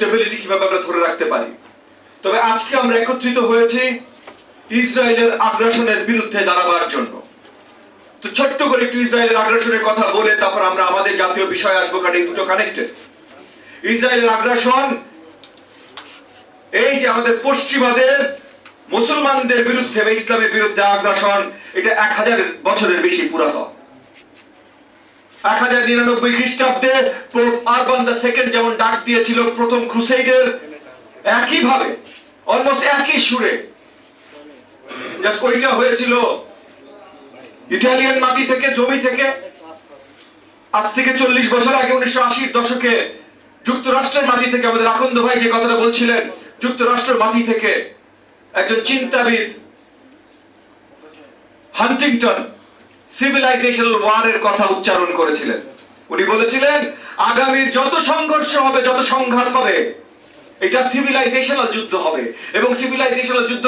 Stability কীভাবে আমরা ধরে রাখতে পারি? তবে আজকে আমরা একত্রিত হয়েছি ইসরায়েলের আগ্রাসনের বিরুদ্ধে দাঁড়াবার জন্য। তো ছোট্ট করে একটু ইসরায়েলের আগ্রাসনের কথা বলে তারপর আমরা আমাদের জাতীয় বিষয় আসব, কারণ দুটো কানেক্টেড ইসরায়েলের আগ্রাসন, এই যে আমাদের পশ্চিমাদের, মুসলমানদের বিরুদ্ধে বা ইসলামের বিরুদ্ধে আগ্রাসন, এটা এক হাজার বছরের বেশি পুরাতন। খ্রিস্টাব্দে আরবান সেকেন্ড যেমন ডাক দিয়েছিল, প্রথম ক্রুসেডের অলমোস্ট একই সুরে। জাস্ট ওইটা হয়েছিল? ইটালিয়ান মাটি থেকে, জমি থেকে। আজ থেকে চল্লিশ বছর আগে উনিশশো আশির দশকে যুক্তরাষ্ট্রের মাটি থেকে আমাদের আকন্দ ভাই যে কথাটা বলছিলেন, যুক্তরাষ্ট্রের মাটি থেকে একজন চিন্তাবিদ, হান্টিংটন সিভিলাইজেশনাল ওয়ারের কথা উচ্চারণ করেছিলেন। উনি বলেছিলেন, আগামীর যত সংঘর্ষ হবে, যত সংঘাত হবে, এটা সিভিলাইজেশনাল যুদ্ধ হবে। এবং সিভিলাইজেশনাল যুদ্ধ